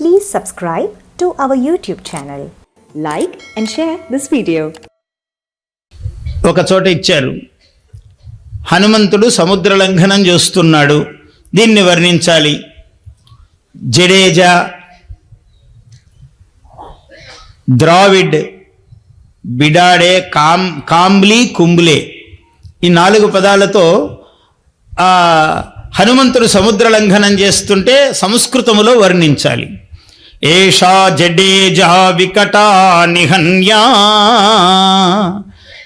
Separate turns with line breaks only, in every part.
Please subscribe to our YouTube channel.
Like and share this video.
ఒక చోట ఇచ్చారు. హనుమంతుడు సముద్ర లంఘనం చేస్తున్నాడు. దీన్ని వర్ణించాలి. జడేజా ద్రావిడ్ బిడాడే కామ్ కాంబ్లీ కుంబ్లే. ఈ నాలుగు పదాలతో హనుమంతుడు సముద్ర లంఘనం చేస్తుంటే సంస్కృతములో వర్ణించాలి. ఏషా జడేజా వికటా నిహన్యా.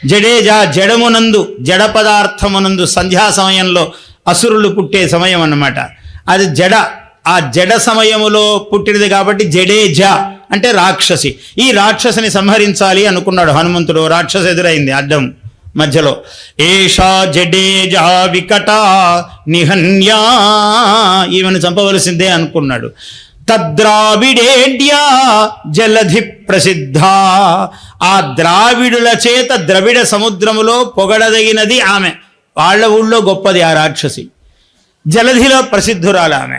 జడేజా జడమునందు జడ పదార్థమునందు సంధ్యా సమయంలో అసురులు పుట్టే సమయం అన్నమాట అది జడ ఆ జడ సమయములో పుట్టినది కాబట్టి జడేజా అంటే రాక్షసి. ఈ రాక్షసిని సంహరించాలి అనుకున్నాడు హనుమంతుడు రాక్షసు ఎదురైంది అడ్డం మధ్యలో. ఏషా జడేజా వికట నిహన్యా ఈమెను చంపవలసిందే అనుకున్నాడు. తద్రావిడేడ్యా జలధి ప్రసిద్ధ. ఆ ద్రావిడుల చేత ద్రవిడ సముద్రములో పొగడదగినది ఆమె. వాళ్ళ ఊళ్ళో గొప్పది ఆ రాక్షసి. జలధిలో ప్రసిద్ధురాలు ఆమె.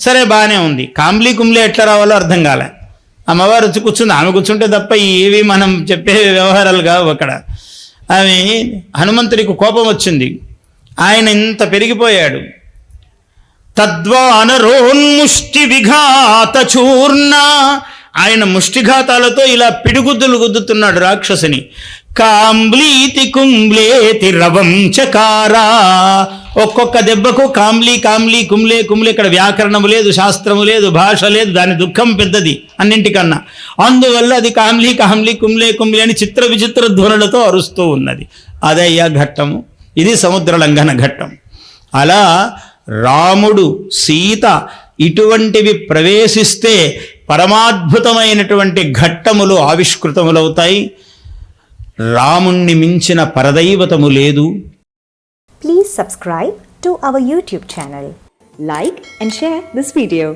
సరే బాగానే ఉంది. కాంబ్లీ కుమ్లీ ఎట్లా రావాలో అర్థం కాలే. అమ్మవారు వచ్చి కూర్చుంది. ఆమె కూర్చుంటే తప్ప ఇవి మనం చెప్పే వ్యవహారాలు కావు అక్కడ. ఆమె హనుమంతుడికి కోపం వచ్చింది. ఆయన ఇంత పెరిగిపోయాడు. తద్వానరోన్ముష్టి విఘాత చూర్ణ ఆయన ముష్టిఘాతాలతో ఇలా పిడుగుద్దులు గుద్దుతున్నాడు రాక్షసుని. కాంబ్లీతి కుంబ్లేతి రవం చకారా ఒక్కొక్క దెబ్బకు కాంబ్లీ కాంబ్లీ కుమ్లే కుమ్లే ఇక్కడ వ్యాకరణము లేదు శాస్త్రము లేదు భాష లేదు దాని దుఃఖం పెద్దది అన్నింటికన్నా. అందువల్ల అది కాంబ్లీ కాంబ్లీ కుమ్లే కుమ్లే అని చిత్ర విచిత్ర ధ్వనులతో అరుస్తూ ఉన్నది. అదయ్యా ఘట్టము. ఇది సముద్ర లంఘన ఘట్టం. అలా రాముడు సీత ఇటువంటివి ప్రవేశిస్తే పరమాద్భుతమైనటువంటి ఘట్టములు ఆవిష్కృతములవుతాయి. రాముణ్ణి మించిన పరదైవతము లేదు.
Please subscribe to our YouTube channel
like and share this video